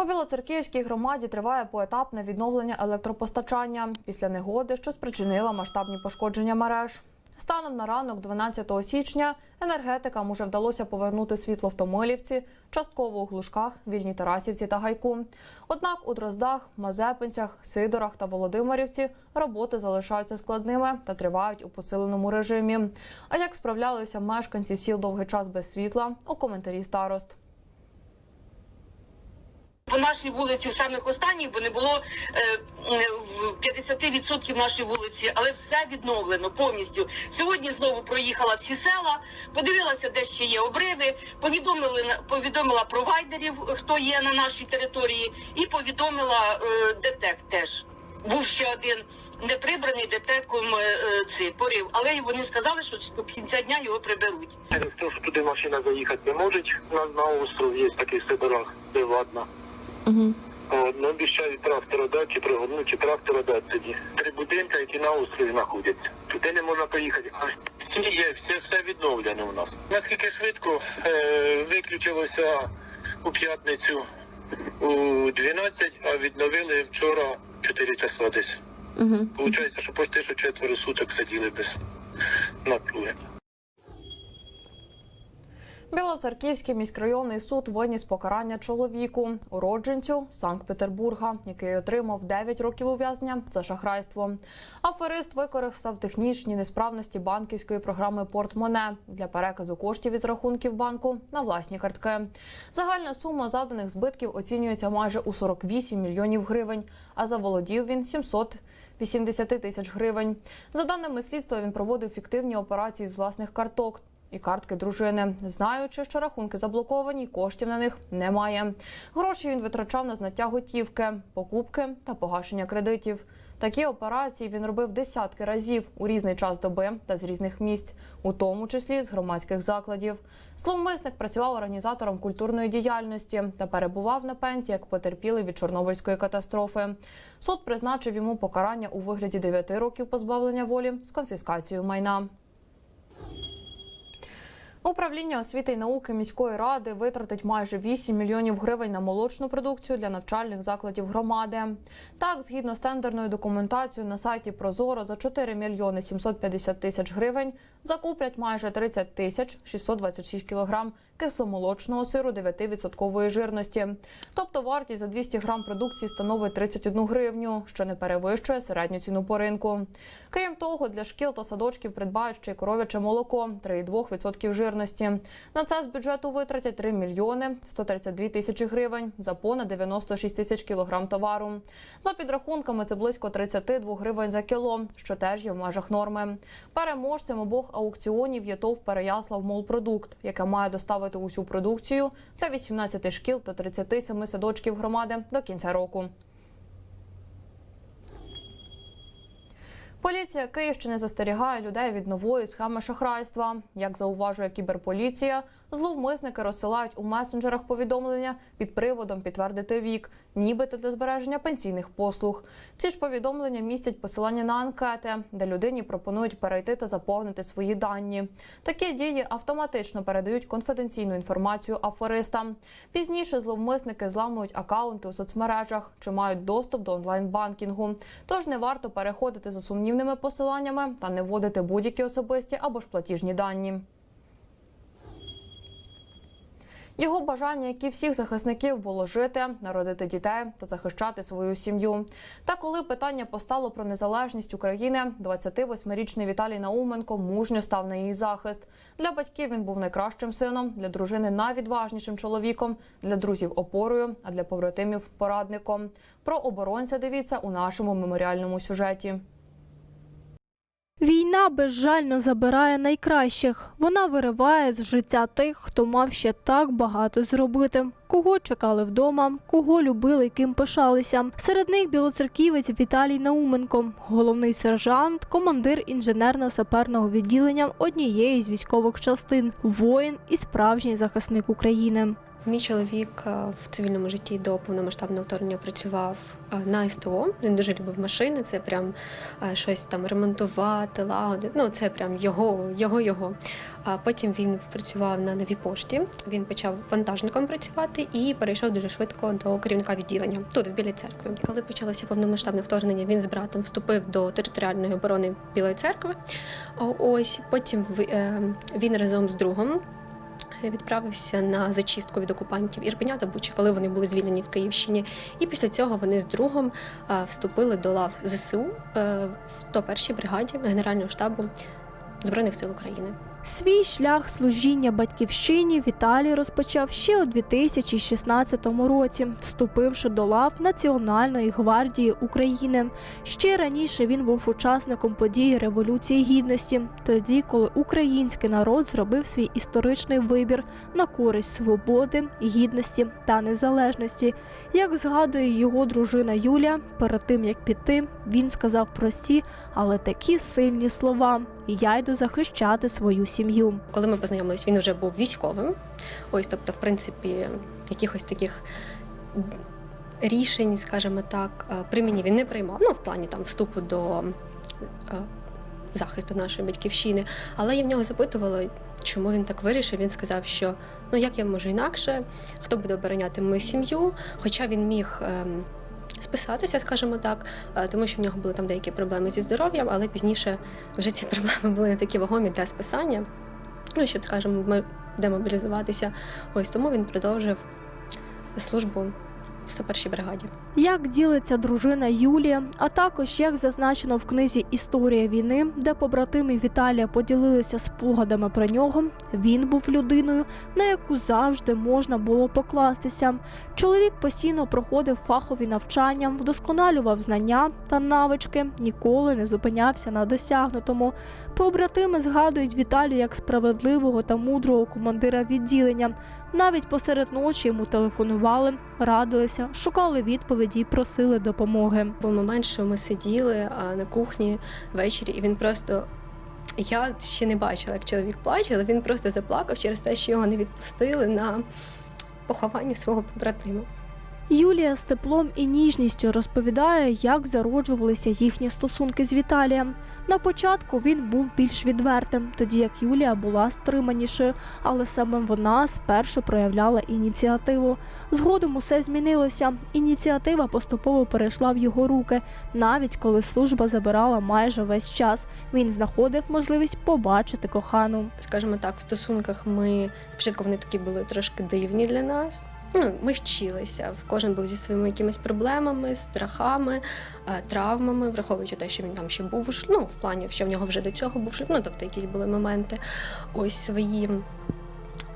У громаді триває поетапне відновлення електропостачання після негоди, що спричинила масштабні пошкодження мереж. Станом на ранок, 12 січня, енергетикам уже вдалося повернути світло в Томилівці, частково у Глушках, Вільній Тарасівці та Гайку. Однак у Дроздах, Мазепинцях, Сидорах та Володимирівці роботи залишаються складними та тривають у посиленому режимі. А як справлялися мешканці сіл довгий час без світла у коментарі старост. По нашій вулиці в самих останніх, бо не було е, е, в 50% нашої вулиці, але все відновлено повністю. Сьогодні знову проїхала всі села, подивилася, де ще є обриви, повідомили на- повідомила провайдерів, хто є на нашій території, і повідомила е, ДТЕК теж. Був ще один неприбраний ДТЕКом е, е, цей порив, але вони сказали, що до кінця дня його приберуть. Те, що туди машина заїхати не може, у нас на остров є такий Сидорах, де ладно. Угу. Ну, обіцяють трактора дати, чи пригорнути, трактора дати тоді. Три будинки, які на острові знаходяться. Туди не можна поїхати. А є, все, все відновлено у нас. Наскільки швидко е, виключилося у п'ятницю у 12, а відновили вчора 4 часа десь. Угу. Получається, що почти що четверо суток сиділи без напруги. Білоцерківський міськрайонний суд виніс покарання чоловіку, уродженцю Санкт-Петербурга, який отримав 9 років ув'язнення за шахрайство. Аферист використав технічні несправності банківської програми Портмоне для переказу коштів із рахунків банку на власні картки. Загальна сума завданих збитків оцінюється майже у 48 мільйонів гривень, а заволодів він 700 80 тисяч гривень. За даними слідства, він проводив фіктивні операції з власних карток і картки дружини, знаючи, що рахунки заблоковані, коштів на них немає. Гроші він витрачав на знаття готівки, покупки та погашення кредитів. Такі операції він робив десятки разів у різний час доби та з різних місць, у тому числі з громадських закладів. Зловмисник працював організатором культурної діяльності та перебував на пенсії як потерпілий від Чорнобильської катастрофи. Суд призначив йому покарання у вигляді 9 років позбавлення волі з конфіскацією майна. Управління освіти і науки міської ради витратить майже 8 мільйонів гривень на молочну продукцію для навчальних закладів громади. Так, згідно з тендерною документацією на сайті Прозоро за 4 мільйони 750 тисяч гривень закуплять майже 30 тисяч 626 кілограм кисломолочного сиру 9% жирності. Тобто вартість за 200 грам продукції становить 31 гривню, що не перевищує середню ціну по ринку. Крім того, для шкіл та садочків придбають ще й коров'яче молоко 3,2% жирності. На це з бюджету витратять 3 мільйони 132 тисячі гривень за понад 96 тисяч кілограм товару. За підрахунками, це близько 32 гривень за кіло, що теж є в межах норми. Переможцем обох аукціонів є ТОВ Переяслав Молпродукт, яка має доставити усю продукцію та 18 шкіл та 37 садочків громади до кінця року. Поліція Київщини застерігає людей від нової схеми шахрайства. Як зауважує кіберполіція, зловмисники розсилають у месенджерах повідомлення під приводом підтвердити вік, нібито для збереження пенсійних послуг. Ці ж повідомлення містять посилання на анкети, де людині пропонують перейти та заповнити свої дані. Такі дії автоматично передають конфіденційну інформацію аферистам. Пізніше зловмисники зламують акаунти у соцмережах чи мають доступ до онлайн-банкінгу. Тож не варто переходити за сумнівними посиланнями та не вводити будь-які особисті або ж платіжні дані. Його бажання, як і всіх захисників, було жити, народити дітей та захищати свою сім'ю. Та коли питання постало про незалежність України, 28-річний Віталій Науменко мужньо став на її захист. Для батьків він був найкращим сином, для дружини найвідважнішим чоловіком, для друзів опорою, а для побратимів порадником. Про оборонця дивіться у нашому меморіальному сюжеті. Війна безжально забирає найкращих. Вона вириває з життя тих, хто мав ще так багато зробити. Кого чекали вдома, кого любили ким пишалися. Серед них білоцерківець Віталій Науменко, головний сержант, командир інженерно-саперного відділення однієї з військових частин, воїн і справжній захисник України. Мій чоловік е, в цивільному житті до повномасштабного вторгнення працював е, на СТО. Він дуже любив машини. Це прям е, щось там ремонтувати, лагодити. Ну це прям його, його, його. А потім він працював на новій пошті. Він почав вантажником працювати і перейшов дуже швидко до керівника відділення тут, в Білій церкві. Коли почалося повномасштабне вторгнення, він з братом вступив до територіальної оборони Білої церкви. Ось потім він разом з другом відправився на зачистку від окупантів Ірпеня та Бучі, коли вони були звільнені в Київщині. І після цього вони з другом вступили до лав ЗСУ е, в 101-й бригаді Генерального штабу Збройних сил України. Свій шлях служіння батьківщині Віталій розпочав ще у 2016 році, вступивши до лав Національної гвардії України. Ще раніше він був учасником подій Революції Гідності, тоді, коли український народ зробив свій історичний вибір на користь свободи, гідності та незалежності. Як згадує його дружина Юля, перед тим як піти, він сказав прості, але такі сильні слова: Я йду захищати свою сім'ю. Коли ми познайомились, він вже був військовим. Ось, тобто, в принципі, якихось таких рішень, скажімо так, е, при мені він не приймав. Ну, в плані там вступу до е, захисту нашої батьківщини. Але я в нього запитувала, чому він так вирішив. Він сказав, що ну як я можу інакше, хто буде обороняти мою сім'ю, хоча він міг. ем, Списатися, скажімо так, е, тому що в нього були там деякі проблеми зі здоров'ям, але пізніше вже ці проблеми були не такі вагомі для списання. Ну, щоб, скажімо, демобілізуватися. Ось тому він продовжив службу в 101-й бригаді. Як ділиться дружина Юлія, а також як зазначено в книзі Історія війни, де побратими Віталія поділилися спогадами про нього, він був людиною, на яку завжди можна було покластися. Чоловік постійно проходив фахові навчання, вдосконалював знання та навички, ніколи не зупинявся на досягнутому. Побратими згадують Віталія як справедливого та мудрого командира відділення. Навіть посеред ночі йому телефонували, радилися, шукали відповіді просили допомоги. Був момент, що ми сиділи на кухні ввечері, і він просто. Я ще не бачила, як чоловік плаче, але він просто заплакав через те, що його не відпустили на поховання свого побратима. Юлія з теплом і ніжністю розповідає, як зароджувалися їхні стосунки з Віталієм. На початку він був більш відвертим, тоді як Юлія була стриманішою, але саме вона спершу проявляла ініціативу. Згодом усе змінилося. Ініціатива поступово перейшла в його руки, навіть коли служба забирала майже весь час. Він знаходив можливість побачити кохану. Скажімо так, в стосунках ми спочатку вони такі були трошки дивні для нас. Ну, ми вчилися. Кожен був зі своїми якимись проблемами, страхами, е, травмами, враховуючи те, що він там ще був ну, в плані, що в нього вже до цього був ну, тобто якісь були моменти ось свої.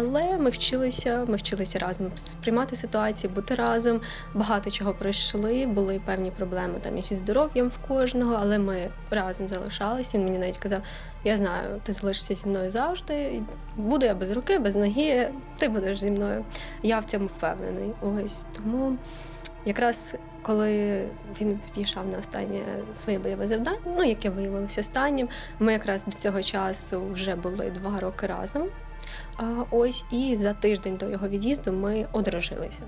Але ми вчилися, ми вчилися разом сприймати ситуації, бути разом. Багато чого пройшли, були певні проблеми там і зі здоров'ям в кожного, але ми разом залишалися. Він мені навіть казав: я знаю, ти залишишся зі мною завжди. Буду я без руки, без ноги, ти будеш зі мною. Я в цьому впевнений. Ось тому якраз коли він відійшов на останнє своє бойове завдання, ну яке виявилося останнім, ми якраз до цього часу вже були два роки разом. Ось і за тиждень до його від'їзду ми одружилися.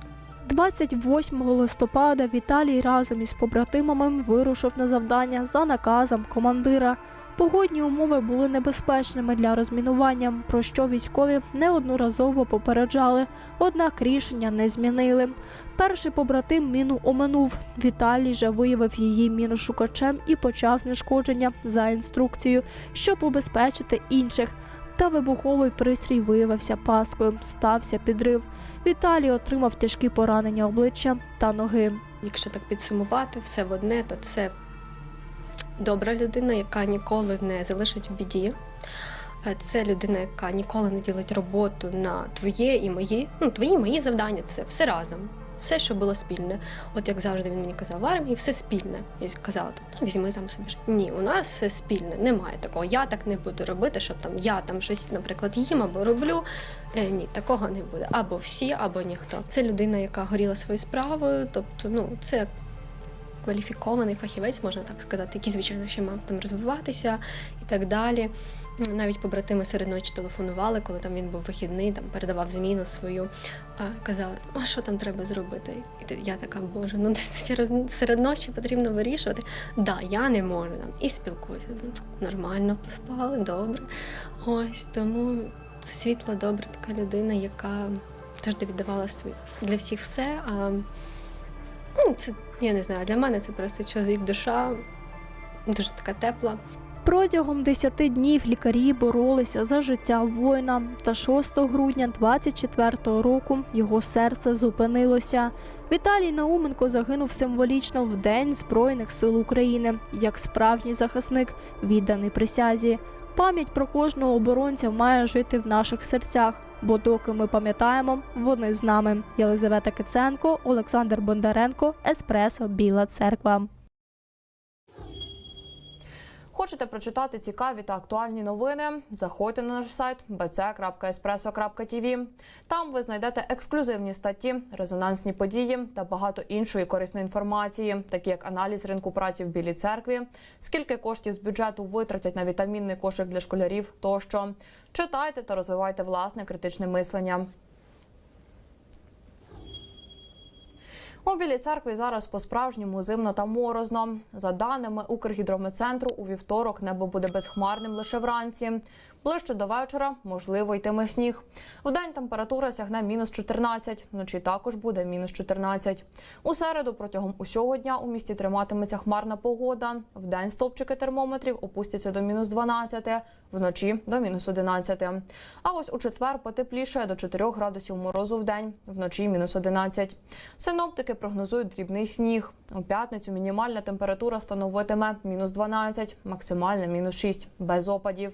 28 листопада Віталій разом із побратимами вирушив на завдання за наказом командира. Погодні умови були небезпечними для розмінування, про що військові неодноразово попереджали, однак рішення не змінили. Перший побратим міну оминув. Віталій же виявив її міношукачем і почав знешкодження за інструкцією, щоб убезпечити інших. Та вибуховий пристрій виявився пасткою, стався підрив. Віталій отримав тяжкі поранення обличчя та ноги. Якщо так підсумувати все в одне, то це добра людина, яка ніколи не залишить в біді. Е, Це людина, яка ніколи не ділить роботу на твоє і мої. Ну, твої і мої завдання це все разом. Все, що було спільне. От як завжди він мені казав, в армії все спільне. Я казала, ну, візьми там собі. ж». Ні, у нас все спільне. Немає такого. Я так не буду робити, щоб там я там щось, наприклад, їм або роблю. Е, ні, такого не буде. Або всі, або ніхто. Це людина, яка горіла своєю справою. Тобто, ну, це кваліфікований фахівець, можна так сказати, який, звичайно, ще мав там розвиватися і так далі. Навіть побратими серед ночі телефонували, коли там він був вихідний, там передавав зміну свою, казали, а що там треба зробити? І я така, боже, ну через серед ночі потрібно вирішувати. Да, я не можу там і спілкуюся. Нормально поспали, добре. Ось тому світла, добра така людина, яка завжди віддавала свій для всіх все. А ну, це я не знаю, для мене це просто чоловік, душа, дуже така тепла. Протягом 10 днів лікарі боролися за життя воїна. Та 6 грудня 24-го року його серце зупинилося. Віталій Науменко загинув символічно в День Збройних сил України як справжній захисник, відданий присязі. Пам'ять про кожного оборонця має жити в наших серцях, бо доки ми пам'ятаємо, вони з нами. Єлизавета Киценко, Олександр Бондаренко, Еспресо, Біла Церква. Хочете прочитати цікаві та актуальні новини? Заходьте на наш сайт bc.espresso.tv. Там ви знайдете ексклюзивні статті, резонансні події та багато іншої корисної інформації, такі як аналіз ринку праці в Білій церкві, скільки коштів з бюджету витратять на вітамінний кошик для школярів тощо. Читайте та розвивайте власне критичне мислення. У церкві зараз по-справжньому зимно та морозно. За даними Укргідрометцентру, у вівторок небо буде безхмарним лише вранці. Ближче до вечора можливо йтиме сніг. Вдень температура сягне мінус 14, вночі також буде мінус 14. У середу протягом усього дня у місті триматиметься хмарна погода. Вдень стовпчики термометрів опустяться до мінус 12, вночі до мінус 11. А ось у четвер потепліше до 4 градусів морозу в день, вночі мінус 11. Синоптики прогнозують дрібний сніг. У п'ятницю мінімальна температура становитиме мінус 12, максимальна мінус 6, без опадів.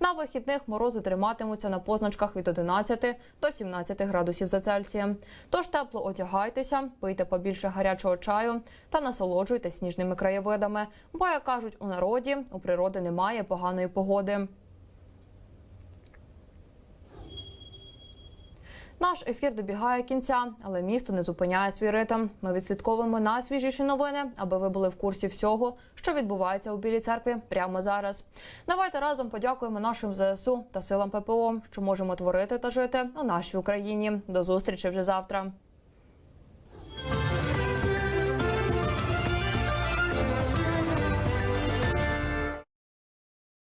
На вихідних морози триматимуться на позначках від 11 до 17 градусів за Цельсієм. Тож тепло одягайтеся, пийте побільше гарячого чаю та насолоджуйтесь сніжними краєвидами. Бо, як кажуть у народі, у природи немає поганої погоди. Наш ефір добігає кінця, але місто не зупиняє свій ритм. Ми відслідковуємо найсвіжіші новини, аби ви були в курсі всього, що відбувається у Білій церкві прямо зараз. Давайте разом подякуємо нашим ЗСУ та силам ППО, що можемо творити та жити у нашій Україні. До зустрічі вже завтра.